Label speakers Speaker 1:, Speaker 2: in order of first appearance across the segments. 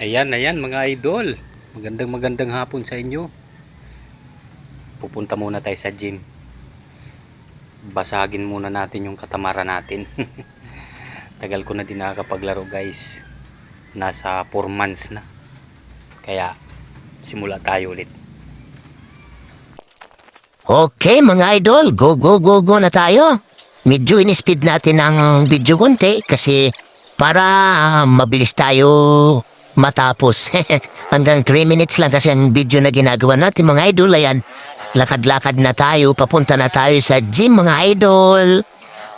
Speaker 1: Ayan, ayan mga idol. Magandang magandang hapon sa inyo. Pupunta muna tayo sa gym. Basagin muna natin yung katamaran natin. Tagal ko na din nakakapaglaro guys. Nasa 4 months na. Kaya simula tayo ulit.
Speaker 2: Okay mga idol, go go go go na tayo. Medyo in-speed natin ang video konti kasi para ah, mabilis tayo matapos. Hanggang 3 minutes lang kasi ang video na ginagawa natin mga idol. Ayan, lakad-lakad na tayo, papunta na tayo sa gym mga idol.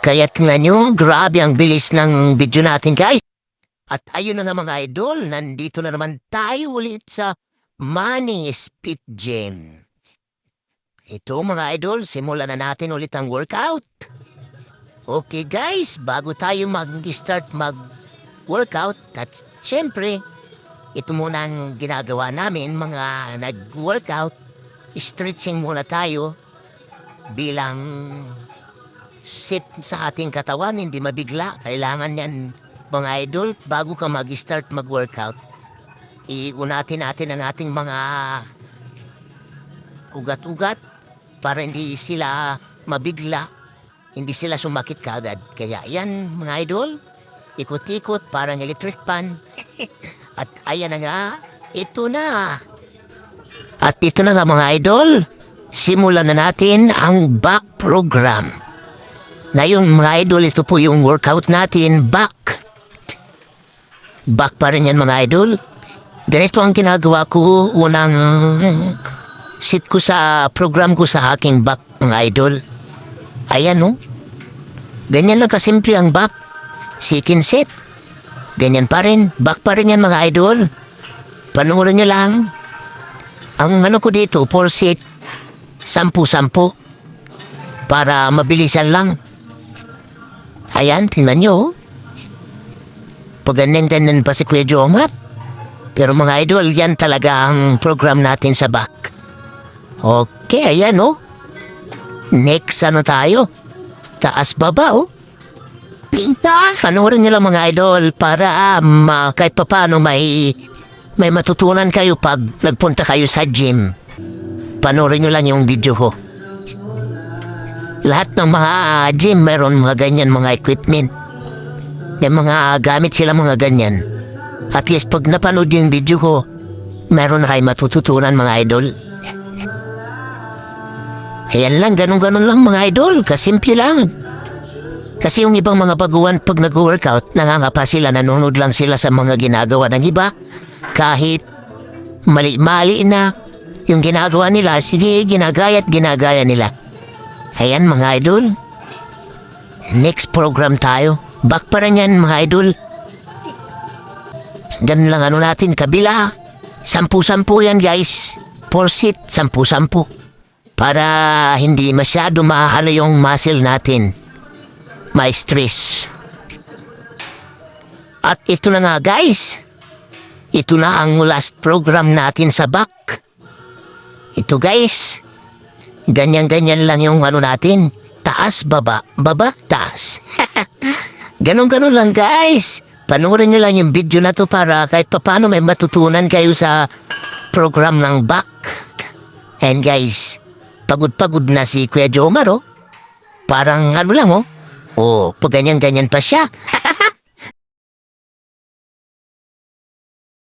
Speaker 2: Kaya tingnan nyo, grabe ang bilis ng video natin guys. At ayun na nga mga idol, nandito na naman tayo ulit sa Money Speed Gym. Ito mga idol, simulan na natin ulit ang workout. Okay guys, bago tayo mag-start mag-workout, at syempre, ito muna ang ginagawa namin mga nag-workout. Stretching muna tayo bilang sit sa ating katawan, hindi mabigla. Kailangan yan mga idol, bago ka mag-start mag-workout. Iunatin natin ang ating mga ugat-ugat para hindi sila mabigla, hindi sila sumakit kaagad. Kaya yan mga idol, ikot-ikot parang electric pan. At ayan na nga, ito na. At ito na nga mga idol, simulan na natin ang back program. Na yung mga idol, ito po yung workout natin, back. Back pa rin yan mga idol. Ganito ang ginagawa ko unang sit ko sa program ko sa aking back mga idol. Ayan no. Ganyan lang kasimple ang back. Sikin sit. Ganyan pa rin. Back pa rin yan mga idol. Panoorin nyo lang. Ang ano ko dito, for sit. Sampu-sampu. Para mabilisan lang. Ayan, tingnan nyo. oh. Pag ganyan-ganyan pa si Kuya Jomar. Pero mga idol, yan talaga ang program natin sa back. Okay, ayan oh. Next ano tayo? Taas baba oh. Pinta! Panoorin nyo lang mga idol para um, ah, kahit papano may, may matutunan kayo pag nagpunta kayo sa gym. Panoorin nyo lang yung video ko. Lahat ng mga ah, gym meron mga ganyan mga equipment. May mga gamit sila mga ganyan. At least pag napanood yung video ko, meron na kayo matututunan mga idol. Ayan lang, ganun-ganun lang mga idol, kasimple lang. Kasi yung ibang mga baguhan pag nag-workout, nangangapa sila, nanonood lang sila sa mga ginagawa ng iba. Kahit mali-mali na yung ginagawa nila, sige, ginagaya at ginagaya nila. Ayan mga idol. Next program tayo. Back pa rin yan mga idol. Ganun lang ano natin, kabila. Sampu-sampu yan guys. Four seat, sampu-sampu. Para hindi masyado mahalo yung muscle natin. May stress. At ito na nga guys. Ito na ang last program natin sa back. Ito guys. Ganyan-ganyan lang yung ano natin. Taas, baba, baba, taas. Ganon-ganon lang guys. Panoorin nyo lang yung video na to para kahit papano may matutunan kayo sa program ng back. And guys, pagod-pagod na si Kuya Jomar oh. Parang ano lang oh. Oh, pag ganyan-ganyan pa siya.